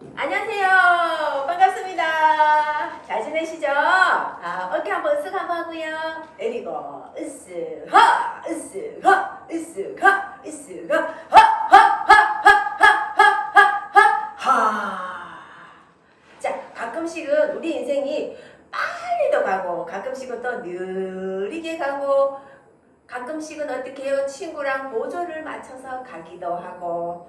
안녕하세요. 반갑습니다. 잘 지내시죠? 아, 어깨 한번 쓱 한번 하고요. 내리고, 으쓱, 하, 으쓱, 하, 으쓱, 하, 으쓱, 하, 하, 하, 하, 하, 하, 하, 하, 하. 자, 가끔씩은 우리 인생이 빨리 도 가고, 가끔씩은 또 느리게 가고, 가끔씩은 어떻게 해요? 친구랑 보조를 맞춰서 가기도 하고,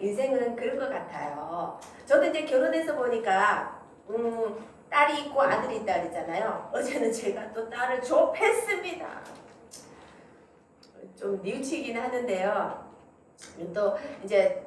인생은 그런 것 같아요. 저도 이제 결혼해서 보니까 음, 딸이 있고 아들이 있다 그랬잖아요. 어제는 제가 또 딸을 좁혔습니다. 좀 뉘우치긴 하는데요. 또 이제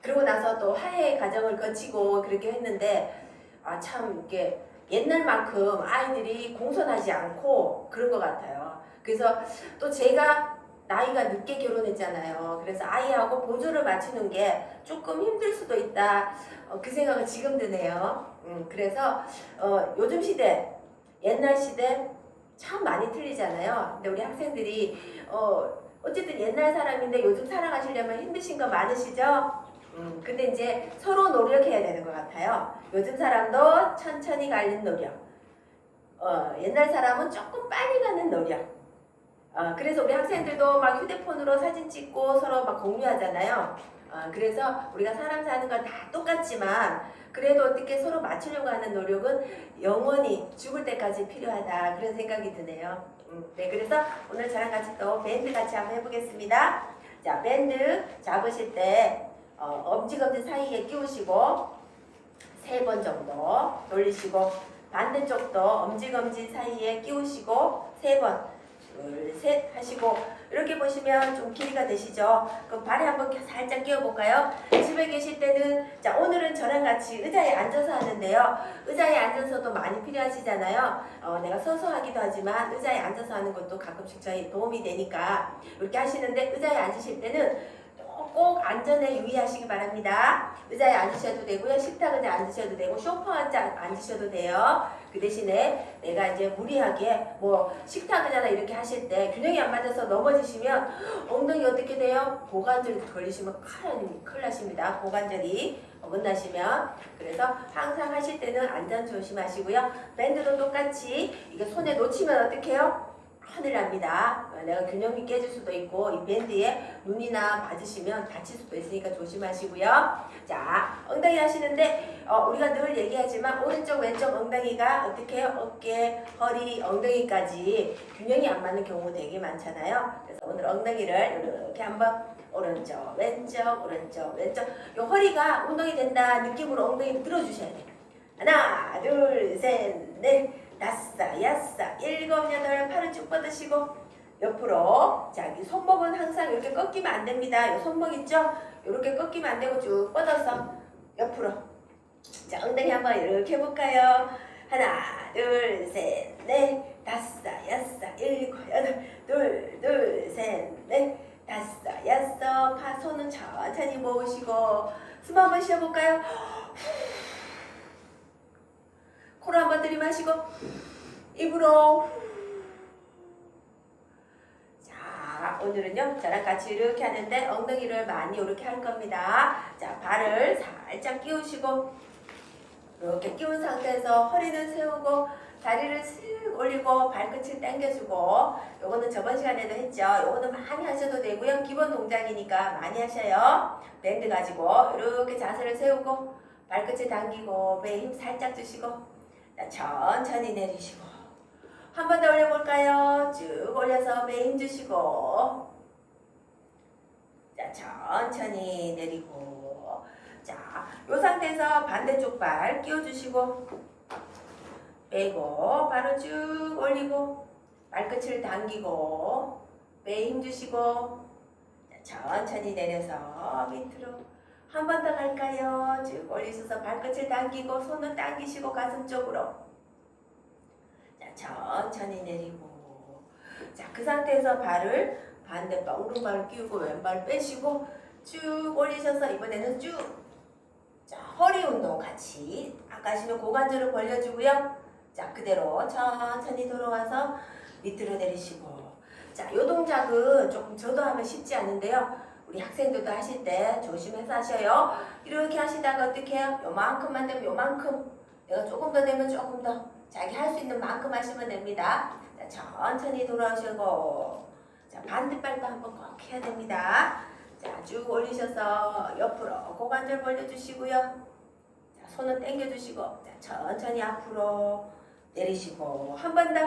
그러고 나서 또 화해 과정을 거치고 그렇게 했는데 아 참 이게 옛날만큼 아이들이 공손하지 않고 그런 것 같아요. 그래서 또 제가 나이가 늦게 결혼했잖아요. 그래서 아이하고 보조를 맞추는 게 조금 힘들 수도 있다. 어, 그 생각은 지금 드네요. 음, 그래서 어, 요즘 시대, 옛날 시대 참 많이 틀리잖아요. 근데 우리 학생들이 어, 어쨌든 옛날 사람인데 요즘 살아가시려면 힘드신 거 많으시죠? 음, 근데 이제 서로 노력해야 되는 것 같아요. 요즘 사람도 천천히 가는 노력. 어, 옛날 사람은 조금 빨리 가는 노력. 어, 그래서 우리 학생들도 막 휴대폰으로 사진 찍고 서로 막 공유하잖아요. 어, 그래서 우리가 사람 사는 건 다 똑같지만 그래도 어떻게 서로 맞추려고 하는 노력은 영원히 죽을 때까지 필요하다 그런 생각이 드네요. 음, 네, 그래서 오늘 저랑 같이 또 밴드 같이 한번 해보겠습니다. 자, 밴드 잡으실 때 어, 엄지검지 사이에 끼우시고 세 번 정도 돌리시고 반대쪽도 엄지검지 사이에 끼우시고 세 번. 둘, 셋 하시고 이렇게 보시면 좀 길이가 되시죠? 그럼 발에 한번 살짝 끼워볼까요? 집에 계실 때는 자 오늘은 저랑 같이 의자에 앉아서 하는데요. 의자에 앉아서도 많이 필요하시잖아요. 어, 내가 서서 하기도 하지만 의자에 앉아서 하는 것도 가끔씩 저희 도움이 되니까 이렇게 하시는데 의자에 앉으실 때는 꼭 안전에 유의하시기 바랍니다. 의자에 앉으셔도 되고요. 식탁 의자 앉으셔도 되고 소파 의자 앉으셔도 돼요. 그 대신에 내가 이제 무리하게 뭐 식탁 의자나 이렇게 하실 때 균형이 안 맞아서 넘어지시면 엉덩이 어떻게 돼요? 고관절이 걸리시면 큰일, 큰일 나십니다. 고관절이 어긋나시면 그래서 항상 하실 때는 안전 조심하시고요. 밴드도 똑같이 이게 손에 놓치면 어떻게 해요? 납니다. 어, 내가 균형이 깨질 수도 있고 이 밴드에 눈이나 맞으시면 다칠 수도 있으니까 조심하시고요. 자, 엉덩이 하시는데 어, 우리가 늘 얘기하지만 오른쪽 왼쪽 엉덩이가 어떻게? 어깨, 허리, 엉덩이까지 균형이 안 맞는 경우 되게 많잖아요. 그래서 오늘 엉덩이를 이렇게 한번 오른쪽, 왼쪽, 오른쪽, 왼쪽. 요 허리가 운동이 된다 느낌으로 엉덩이를 들어주셔야 돼요. 하나, 둘, 셋, 넷. 다섯, 여섯, 일곱, 여덟, 팔을 쭉 뻗으시고 옆으로 자, 이 손목은 항상 이렇게 꺾이면 안 됩니다. 이 손목 있죠? 이렇게 꺾이면 안 되고 쭉 뻗어서 옆으로 자, 엉덩이 한번 이렇게 해볼까요? 하나, 둘, 셋, 넷, 다섯, 여섯, 일곱, 여덟, 둘, 둘, 셋, 넷, 다섯, 여섯, 파 손은 천천히 모으시고 숨 한번 쉬어볼까요? 코로 한번 들이마시고 입으로. 자 오늘은요 저랑 같이 이렇게 하는데 엉덩이를 많이 이렇게 할 겁니다. 자 발을 살짝 끼우시고 이렇게 끼운 상태에서 허리는 세우고 다리를 슥 올리고 발끝을 당겨주고 요거는 저번 시간에도 했죠. 요거는 많이 하셔도 되고요. 기본 동작이니까 많이 하셔요. 밴드 가지고 이렇게 자세를 세우고 발끝을 당기고 배에 힘 살짝 주시고. 자, 천천히 내리시고. 한 번 더 올려볼까요? 쭉 올려서 힘 주시고. 자 천천히 내리고. 자이 상태에서 반대쪽 발 끼워주시고. 빼고 바로 쭉 올리고. 발끝을 당기고. 힘 주시고. 자, 천천히 내려서 밑으로 한 번 더 갈까요? 쭉 올리셔서 발끝을 당기고 손은 당기시고 가슴 쪽으로. 자 천천히 내리고. 자그 상태에서 발을 반대발 오른발 끼우고 왼발 빼시고 쭉 올리셔서 이번에는 쭉 자 허리 운동 같이. 아까 하시면 고관절을 벌려주고요. 자 그대로 천천히 돌아와서 밑으로 내리시고. 자 요 동작은 조금 저도 하면 쉽지 않은데요 우리 학생들도 하실 때 조심해서 하셔요. 이렇게 하시다가 어떻게 해요? 요만큼만 되면 요만큼 내가 조금 더 되면 조금 더 자기 할 수 있는 만큼 하시면 됩니다. 자, 천천히 돌아오시고 자, 반대발도 한번 꼭 해야 됩니다. 자, 쭉 올리셔서 옆으로 고관절 벌려주시고요. 자, 손은 당겨주시고 자, 천천히 앞으로 내리시고 한 번 더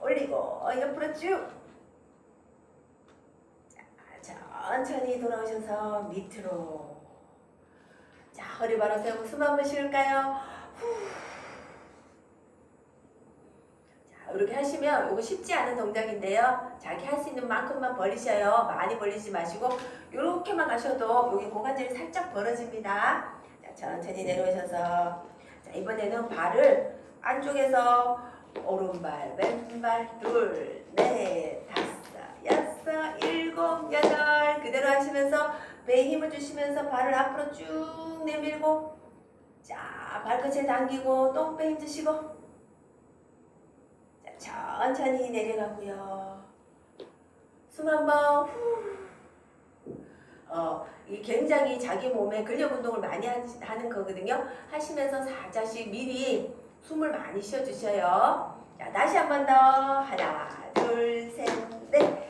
올리고 옆으로 쭉 자, 천천히 돌아오셔서 밑으로 자, 허리 바로 세우고 숨 한번 쉬울까요? 후. 자, 이렇게 하시면 이거 쉽지 않은 동작인데요. 자기 할 수 있는 만큼만 벌리셔요. 많이 벌리지 마시고 이렇게만 가셔도 여기 고관절이 살짝 벌어집니다. 자, 천천히 내려오셔서 자, 이번에는 발을 안쪽에서 오른발, 왼발, 둘, 넷, 다섯, 여섯, 일곱, 그대로 하시면서 배에 힘을 주시면서 발을 앞으로 쭉 내밀고 자 발끝에 당기고 똥배 힘 주시고 자 천천히 내려가고요 숨 한번 후 어, 이게 굉장히 자기 몸에 근력 운동을 많이 하- 하는 거거든요. 하시면서 살짝씩 미리 숨을 많이 쉬어 주셔요. 자, 다시 한 번 더. 하나, 둘, 셋, 넷,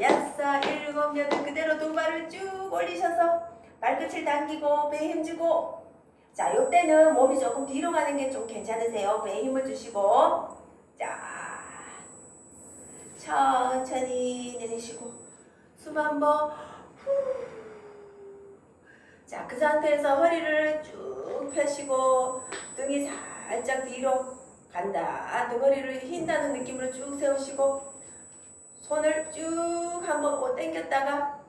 여섯, 일곱, 여덟. 그대로 두 발을 쭉 올리셔서 발끝을 당기고 배에 힘주고. 자, 이때는 몸이 조금 뒤로 가는 게 좀 괜찮으세요. 배에 힘을 주시고. 자, 천천히 내리시고. 숨 한번 후. 자, 그 상태에서 허리를 쭉 펴시고 등이 살짝 뒤로 간다. 등허리를 흰다는 느낌으로 쭉 세우시고 손을 쭉 한번 못 당겼다가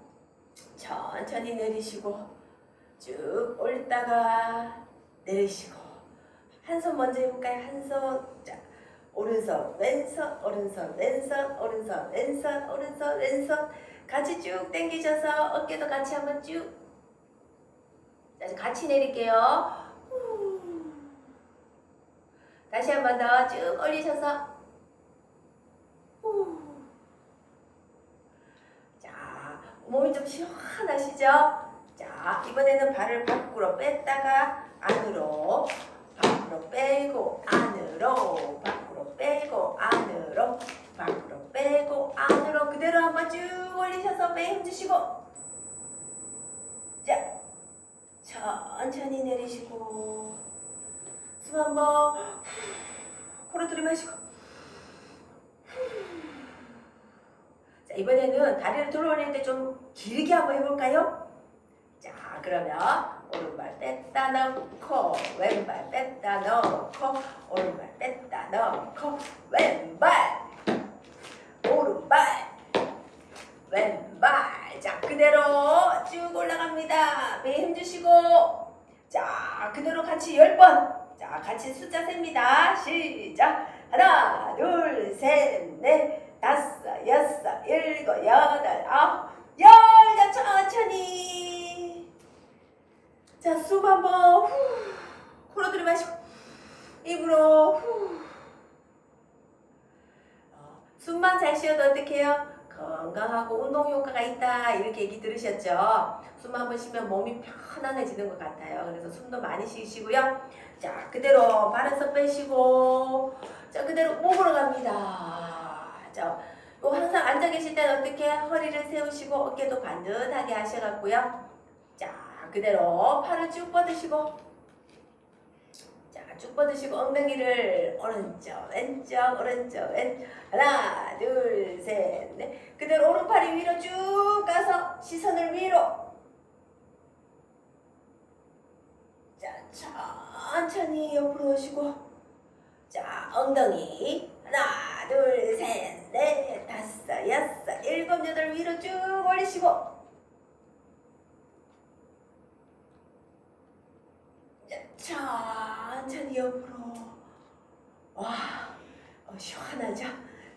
천천히 내리시고 쭉 올렸다가 내리시고 한 손 먼저 해볼까요? 한 손. 자, 오른손, 왼손, 오른손, 왼손, 오른손, 왼손, 오른손, 왼손. 같이 쭉 당기셔서 어깨도 같이 한번 쭉. 자, 같이 내릴게요. 후. 다시 한번 더 쭉 올리셔서. 후. 자, 몸이 좀 시원하시죠? 자, 이번에는 발을 밖으로 뺐다가 안으로, 밖으로 빼고, 안으로, 밖으로 빼고, 안으로, 밖으로 빼고, 안으로 그대로 한번 쭉 올리셔서 배 힘주시고. 자, 천천히 내리시고. 숨 한번 코로 들이마시고. 자, 이번에는 다리를 들어 올릴 때좀 길게 한번 해볼까요? 자, 그러면 오른발 뺐다 넣고 왼발 뺐다 넣고 오른발 뺐다 넣고 왼발. 오른발. 왼발. 자 그대로 쭉 올라갑니다. 배 힘주시고. 자 그대로 같이 열 번. 자 같이 숫자 셉니다. 시작. 하나 둘셋넷 다섯 여섯 일곱 여덟 아홉 열 자 천천히 자 숨 한번 후 코로 들이마시고 입으로 후 어, 숨만 잘 쉬어도 어떻게 해요? 건강하고 운동 효과가 있다 이렇게 얘기 들으셨죠? 숨 한 번 쉬면 몸이 편안해지는 것 같아요. 그래서 숨도 많이 쉬시고요. 자 그대로 발에서 빼시고 자 그대로 목으로 갑니다. 자요 항상 앉아 계실 때는 어떻게 허리를 세우시고 어깨도 반듯하게 하셔갖고요. 자 그대로 팔을 쭉 뻗으시고 자, 쭉 뻗으시고 엉덩이를 오른쪽, 왼쪽, 오른쪽, 왼쪽 하나, 둘, 셋, 넷. 그대로 오른팔이 위로 쭉 가서 시선을 위로. 자, 천천히 옆으로 오시고 자, 엉덩이 하나, 둘, 셋, 넷, 다섯, 여섯, 일곱, 여덟 위로 쭉 올리시고. 자, 천천히 옆으로. 와 어, 시원하죠?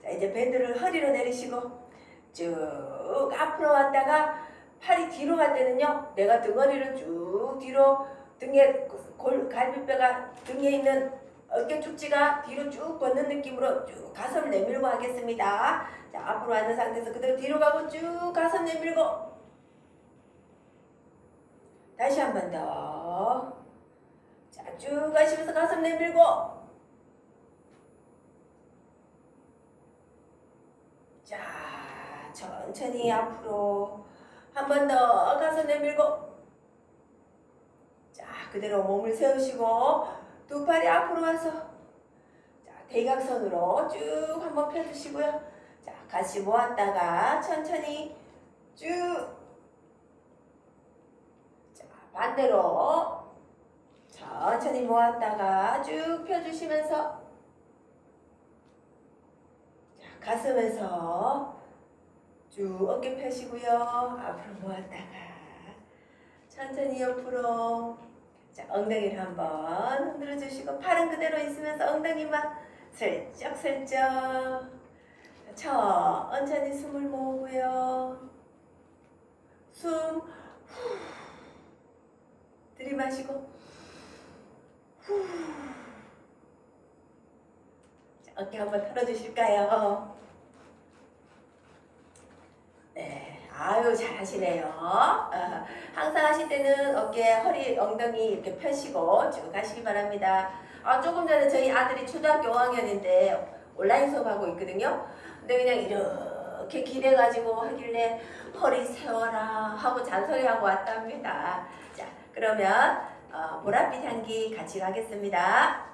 자 이제 밴드를 허리로 내리시고 쭉 앞으로 왔다가 팔이 뒤로 갈 때는요. 내가 등허리를 쭉 뒤로 등에 골 갈비뼈가 등에 있는 어깨 축지가 뒤로 쭉 뻗는 느낌으로 쭉 가슴을 내밀고 하겠습니다 자 앞으로 앉은 상태에서 그대로 뒤로 가고 쭉 가슴 내밀고 다시 한 번 더. 자, 쭉 가시면서 가슴 내밀고. 자, 천천히 앞으로. 한 번 더 가슴 내밀고. 자, 그대로 몸을 세우시고 두 팔이 앞으로 와서 자, 대각선으로 쭉 한번 펴주시고요. 자, 같이 모았다가 천천히 쭉. 자, 반대로 천천히 모았다가 쭉 펴주시면서 자, 가슴에서 쭉 어깨 펴시고요. 앞으로 모았다가 천천히 옆으로 자, 엉덩이를 한번 흔들어 주시고 팔은 그대로 있으면서 엉덩이만 슬쩍 슬쩍 천천히 숨을 모으고요. 숨 후. 들이마시고 후. 자, 어깨 한번 털어주실까요? 네, 아유 잘하시네요. 어, 항상 하실 때는 어깨, 허리, 엉덩이 이렇게 펴시고 쭉 가시기 바랍니다. 아, 조금 전에 저희 아들이 초등학교 5학년인데 온라인 수업하고 있거든요. 근데 그냥 이렇게 기대가지고 하길래 허리 세워라 하고 잔소리하고 왔답니다. 자, 그러면 어, 보랏빛 향기 같이 가겠습니다.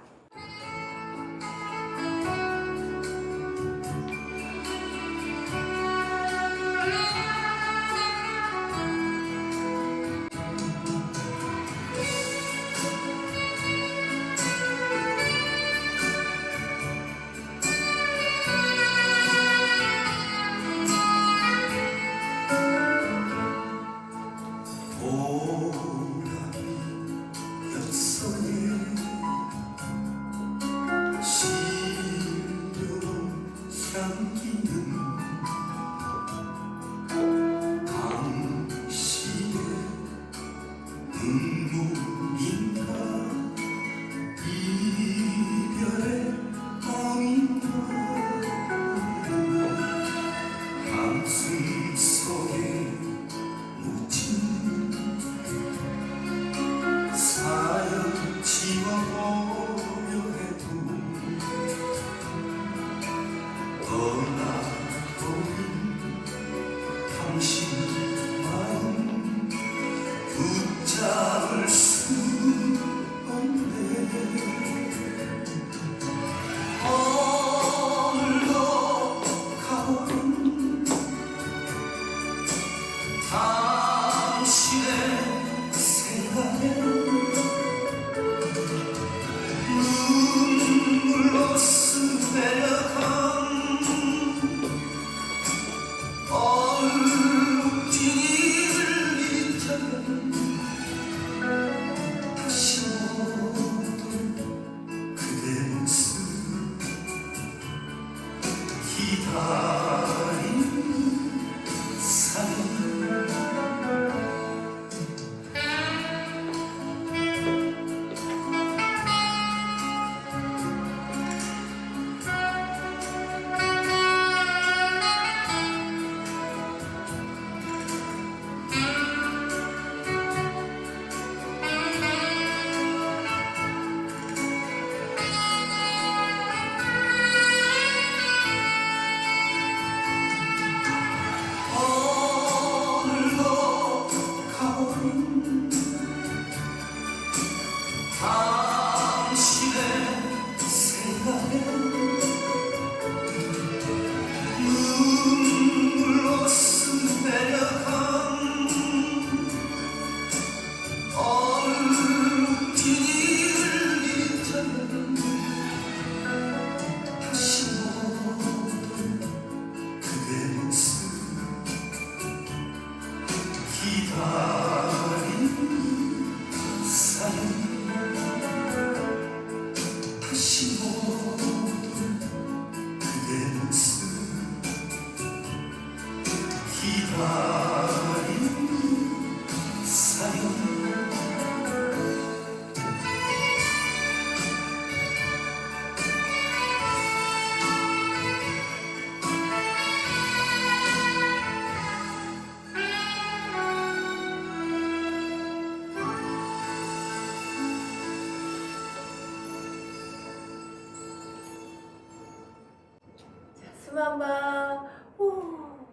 그만 봐. 후.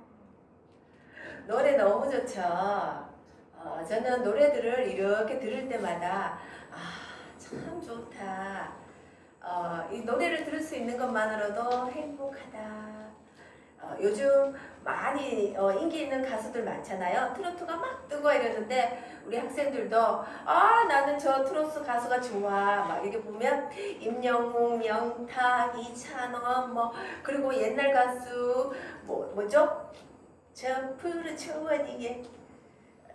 노래 너무 좋죠. 어, 저는 노래들을 이렇게 들을 때마다 아 참 좋다. 어, 이 노래를 들을 수 있는 것만으로도 행복하다. 어, 요즘 많이 어, 인기 있는 가수들 많잖아요. 트로트가 막 뜨고 이러는데 우리 학생들도 아 나는 저 트로트 가수가 좋아. 막 이렇게 보면 임영웅, 명탁, 이찬원 뭐 그리고 옛날 가수 뭐 뭐죠? 저 푸르 초원 이게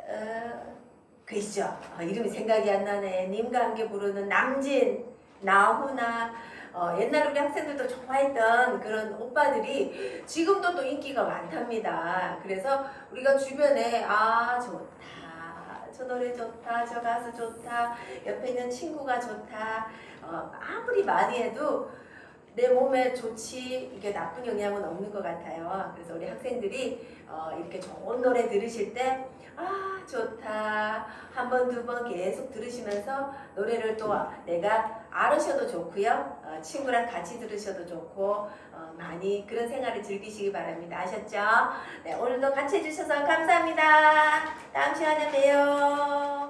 어, 그시죠. 어, 이름이 생각이 안 나네. 님과 함께 부르는 남진, 나훈아. 어, 옛날 우리 학생들도 좋아했던 그런 오빠들이 지금도 또 인기가 많답니다. 그래서 우리가 주변에 아 좋다, 저 노래 좋다, 저 가수 좋다, 옆에 있는 친구가 좋다. 어, 아무리 많이 해도 내 몸에 좋지 이게 나쁜 영향은 없는 것 같아요. 그래서 우리 학생들이 어, 이렇게 좋은 노래 들으실 때 아 좋다. 한 번 두 번 계속 들으시면서 노래를 또 내가 알으셔도 좋고요. 어, 친구랑 같이 들으셔도 좋고 어, 많이 그런 생활을 즐기시기 바랍니다. 아셨죠? 네 오늘도 같이 해주셔서 감사합니다. 다음 시간에 봬요